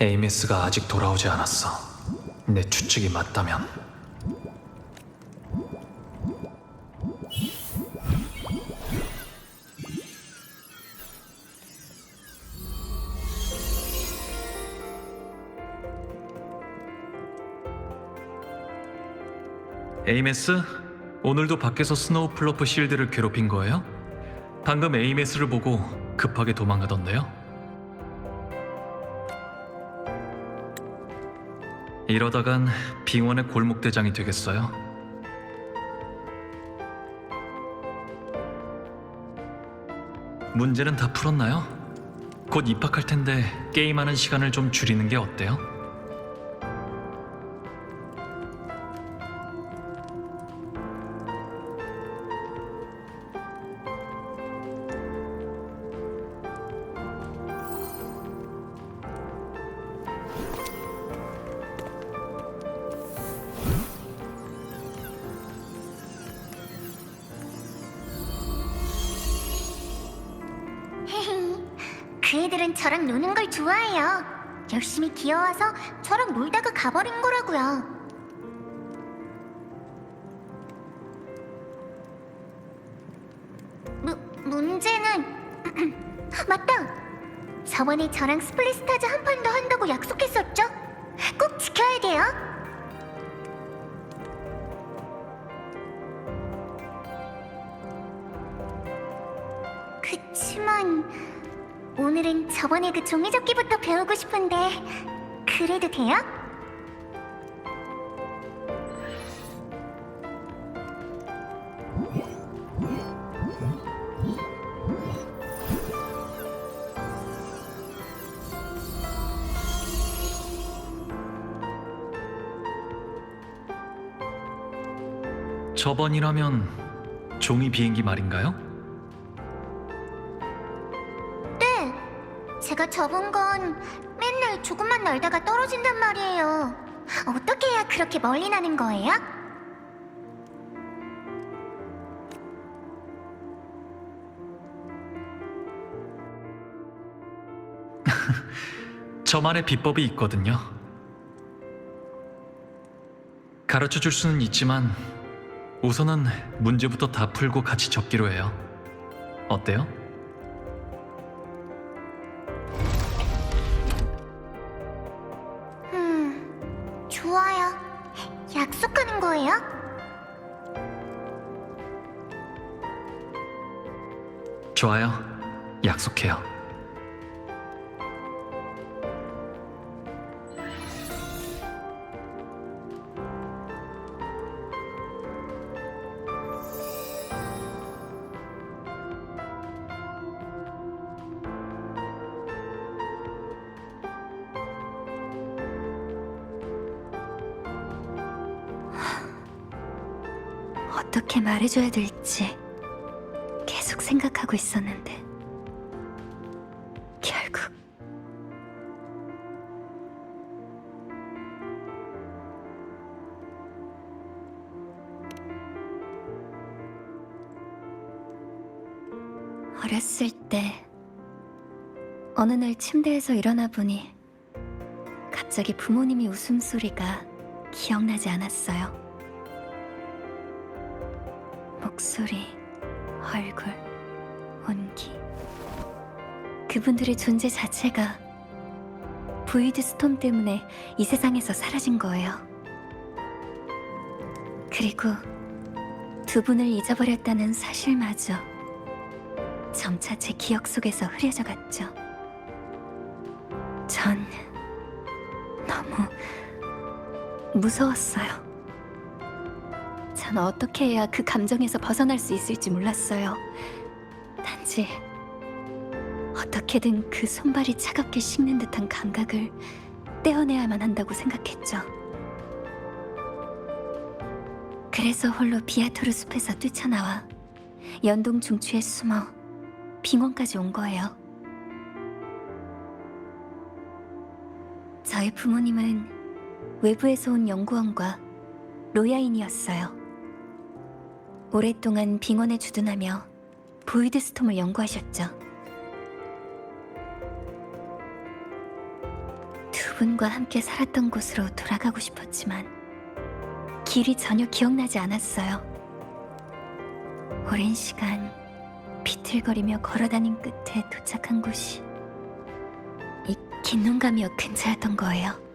에이메스가 아직 돌아오지 않았어. 내 추측이 맞다면 에이메스, 오늘도 밖에서 스노우 플러프 실드를 괴롭힌 거예요? 방금 에이메스를 보고 급하게 도망가던데요? 이러다간 빙원의 골목대장이 되겠어요? 문제는 다 풀었나요? 곧 입학할 텐데 게임하는 시간을 좀 줄이는 게 어때요? 그 애들은 저랑 노는 걸 좋아해요. 열심히 귀여워서 저랑 놀다가 가버린 거라고요. 무, 문제는 맞다. 저번에 저랑 스플릿스타즈 한 판 더 한다고 약속했었죠? 꼭 지켜야 돼요. 그치만 오늘은 저번에 그 종이접기부터 배우고 싶은데 그래도 돼요? 저번이라면 종이 비행기 말인가요? 제가 접은 건 맨날 조금만 날다가 떨어진단 말이에요. 어떻게 해야 그렇게 멀리 나는 거예요? 저만의 비법이 있거든요. 가르쳐 줄 수는 있지만 우선은 문제부터 다 풀고 같이 접기로 해요. 어때요? 약속하는 거예요? 좋아요. 약속해요. 어떻게 말해줘야 될지 계속 생각하고 있었는데 결국 어렸을 때 어느 날 침대에서 일어나 보니 갑자기 부모님이 웃음소리가 기억나지 않았어요. 목소리, 얼굴, 온기. 그분들의 존재 자체가 보이드 스톰 때문에 이 세상에서 사라진 거예요. 그리고 두 분을 잊어버렸다는 사실마저 점차 제 기억 속에서 흐려져 갔죠. 전 너무 무서웠어요. 전 어떻게 해야 그 감정에서 벗어날 수 있을지 몰랐어요. 단지 어떻게든 그 손발이 차갑게 식는 듯한 감각을 떼어내야만 한다고 생각했죠. 그래서 홀로 비아토르 숲에서 뛰쳐나와 연동 중추에 숨어 빙원까지 온 거예요. 저의 부모님은 외부에서 온 연구원과 로야인이었어요. 오랫동안 빙원에 주둔하며 보이드 스톰을 연구하셨죠. 두두 분과 함께 살았던 곳으로 돌아가고 싶었지만 길이 전혀 기억나지 않았어요. 오랜 시간 비틀거리며 걸어다닌 끝에 도착한 곳이 이 긴농가미역 근처였던 거예요.